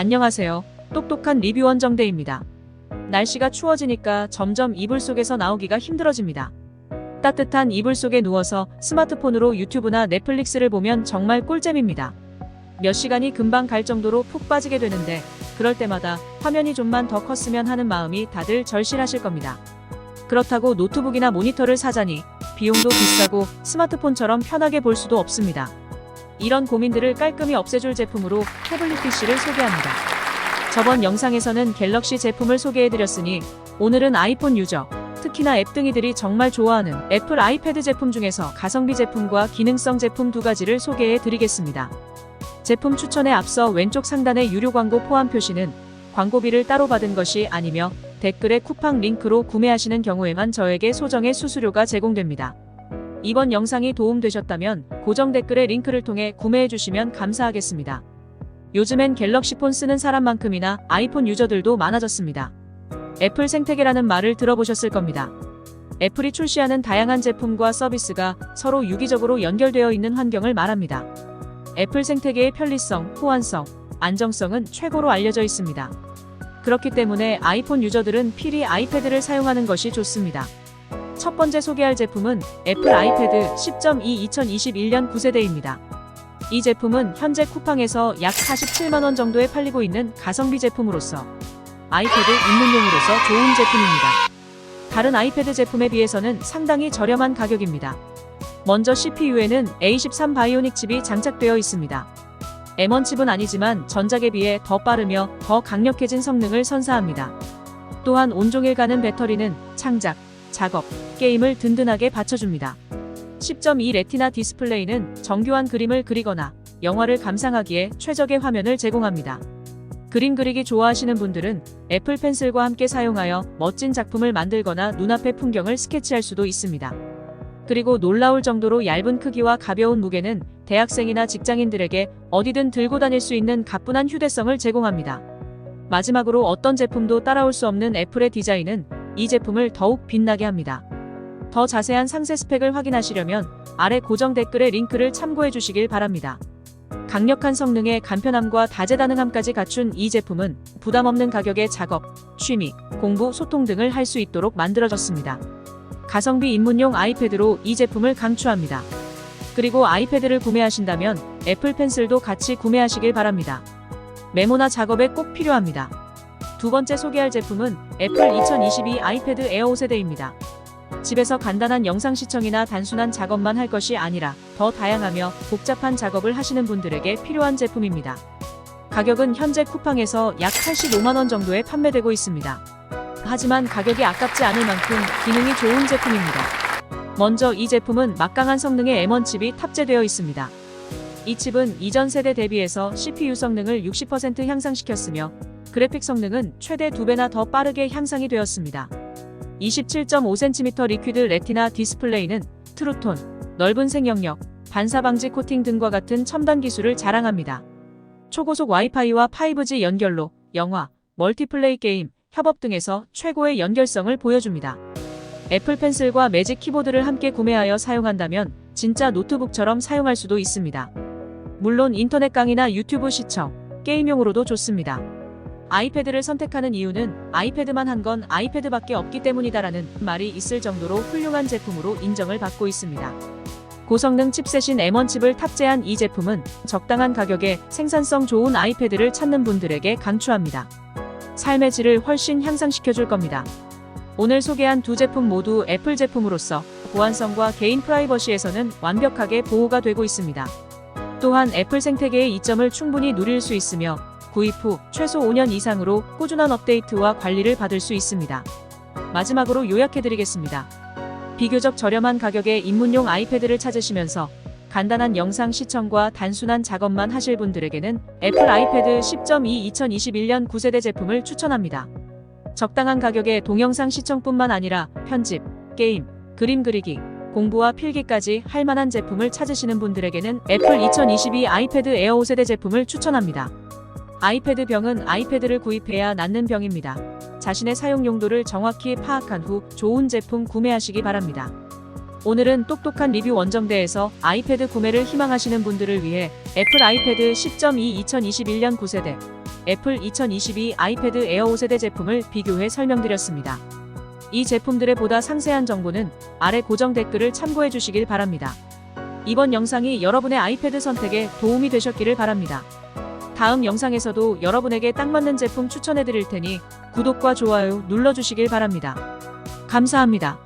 안녕하세요. 똑똑한 리뷰 원 정대입니다. 날씨가 추워지니까 점점 이불 속에서 나오기가 힘들어집니다. 따뜻한 이불 속에 누워서 스마트폰으로 유튜브나 넷플릭스를 보면 정말 꿀잼입니다. 몇 시간이 금방 갈 정도로 푹 빠지게 되는데 그럴 때마다 화면이 좀만 더 컸으면 하는 마음이 다들 절실하실 겁니다. 그렇다고 노트북이나 모니터를 사자니 비용도 비싸고 스마트폰처럼 편하게 볼 수도 없습니다. 이런 고민들을 깔끔히 없애줄 제품으로 태블릿 PC를 소개합니다. 저번 영상에서는 갤럭시 제품을 소개해드렸으니 오늘은 아이폰 유저, 특히나 앱 등이들이 정말 좋아하는 애플 아이패드 제품 중에서 가성비 제품과 기능성 제품 두 가지를 소개해드리겠습니다. 제품 추천에 앞서 왼쪽 상단의 유료 광고 포함 표시는 광고비를 따로 받은 것이 아니며 댓글에 쿠팡 링크로 구매하시는 경우에만 저에게 소정의 수수료가 제공됩니다. 이번 영상이 도움되셨다면 고정 댓글의 링크를 통해 구매해주시면 감사하겠습니다. 요즘엔 갤럭시 폰 쓰는 사람만큼이나 아이폰 유저들도 많아졌습니다. 애플 생태계라는 말을 들어보셨을 겁니다. 애플이 출시하는 다양한 제품과 서비스가 서로 유기적으로 연결되어 있는 환경을 말합니다. 애플 생태계의 편리성, 호환성, 안정성은 최고로 알려져 있습니다. 그렇기 때문에 아이폰 유저들은 필히 아이패드를 사용하는 것이 좋습니다. 첫 번째 소개할 제품은 애플 아이패드 10.2 2021년 9세대입니다. 이 제품은 현재 쿠팡에서 약 47만원 정도에 팔리고 있는 가성비 제품으로서 아이패드 입문용으로서 좋은 제품입니다. 다른 아이패드 제품에 비해서는 상당히 저렴한 가격입니다. 먼저 CPU에는 A13 바이오닉 칩이 장착되어 있습니다. M1 칩은 아니지만 전작에 비해 더 빠르며 더 강력해진 성능을 선사합니다. 또한 온종일 가는 배터리는 창작, 작업, 게임을 든든하게 받쳐줍니다. 10.2 레티나 디스플레이는 정교한 그림을 그리거나 영화를 감상하기에 최적의 화면을 제공합니다. 그림 그리기 좋아하시는 분들은 애플 펜슬과 함께 사용하여 멋진 작품을 만들거나 눈앞의 풍경을 스케치할 수도 있습니다. 그리고 놀라울 정도로 얇은 크기와 가벼운 무게는 대학생이나 직장인들에게 어디든 들고 다닐 수 있는 가뿐한 휴대성을 제공합니다. 마지막으로 어떤 제품도 따라올 수 없는 애플의 디자인은 이 제품을 더욱 빛나게 합니다. 더 자세한 상세 스펙을 확인하시려면 아래 고정 댓글의 링크를 참고해 주시길 바랍니다. 강력한 성능의 간편함과 다재다능함까지 갖춘 이 제품은 부담 없는 가격에 작업, 취미, 공부, 소통 등을 할 수 있도록 만들어졌습니다. 가성비 입문용 아이패드로 이 제품을 강추합니다. 그리고 아이패드를 구매하신다면 애플 펜슬도 같이 구매하시길 바랍니다. 메모나 작업에 꼭 필요합니다. 두 번째 소개할 제품은 애플 2022 아이패드 에어 5세대입니다. 집에서 간단한 영상 시청이나 단순한 작업만 할 것이 아니라 더 다양하며 복잡한 작업을 하시는 분들에게 필요한 제품입니다. 가격은 현재 쿠팡에서 약 85만원 정도에 판매되고 있습니다. 하지만 가격이 아깝지 않을 만큼 기능이 좋은 제품입니다. 먼저 이 제품은 막강한 성능의 M1 칩이 탑재되어 있습니다. 이 칩은 이전 세대 대비해서 CPU 성능을 60% 향상시켰으며 그래픽 성능은 최대 2배나 더 빠르게 향상이 되었습니다. 27.5cm 리퀴드 레티나 디스플레이는 트루톤, 넓은 생명력, 반사 방지 코팅 등과 같은 첨단 기술을 자랑합니다. 초고속 와이파이와 5G 연결로 영화, 멀티플레이 게임, 협업 등에서 최고의 연결성을 보여줍니다. 애플 펜슬과 매직 키보드를 함께 구매하여 사용한다면 진짜 노트북처럼 사용할 수도 있습니다. 물론 인터넷 강의나 유튜브 시청, 게임용으로도 좋습니다. 아이패드를 선택하는 이유는 아이패드만 한 건 아이패드밖에 없기 때문이다라는 말이 있을 정도로 훌륭한 제품으로 인정을 받고 있습니다. 고성능 칩셋인 M1 칩을 탑재한 이 제품은 적당한 가격에 생산성 좋은 아이패드를 찾는 분들에게 강추합니다. 삶의 질을 훨씬 향상시켜 줄 겁니다. 오늘 소개한 두 제품 모두 애플 제품으로서 보안성과 개인 프라이버시에서는 완벽하게 보호가 되고 있습니다. 또한 애플 생태계의 이점을 충분히 누릴 수 있으며 구입 후 최소 5년 이상으로 꾸준한 업데이트와 관리를 받을 수 있습니다. 마지막으로 요약해드리겠습니다. 비교적 저렴한 가격에 입문용 아이패드를 찾으시면서 간단한 영상 시청과 단순한 작업만 하실 분들에게는 애플 아이패드 10.2 2021년 9세대 제품을 추천합니다. 적당한 가격에 동영상 시청뿐만 아니라 편집, 게임, 그림 그리기, 공부와 필기까지 할 만한 제품을 찾으시는 분들에게는 애플 2022 아이패드 에어 5세대 제품을 추천합니다. 아이패드 병은 아이패드를 구입해야 낫는 병입니다. 자신의 사용 용도를 정확히 파악한 후 좋은 제품 구매하시기 바랍니다. 오늘은 똑똑한 리뷰 원정대에서 아이패드 구매를 희망하시는 분들을 위해 애플 아이패드 10.2 2021년 9세대, 애플 2022 아이패드 에어 5세대 제품을 비교해 설명드렸습니다. 이 제품들의 보다 상세한 정보는 아래 고정 댓글을 참고해 주시길 바랍니다. 이번 영상이 여러분의 아이패드 선택에 도움이 되셨기를 바랍니다. 다음 영상에서도 여러분에게 딱 맞는 제품 추천해 드릴 테니 구독과 좋아요 눌러주시길 바랍니다. 감사합니다.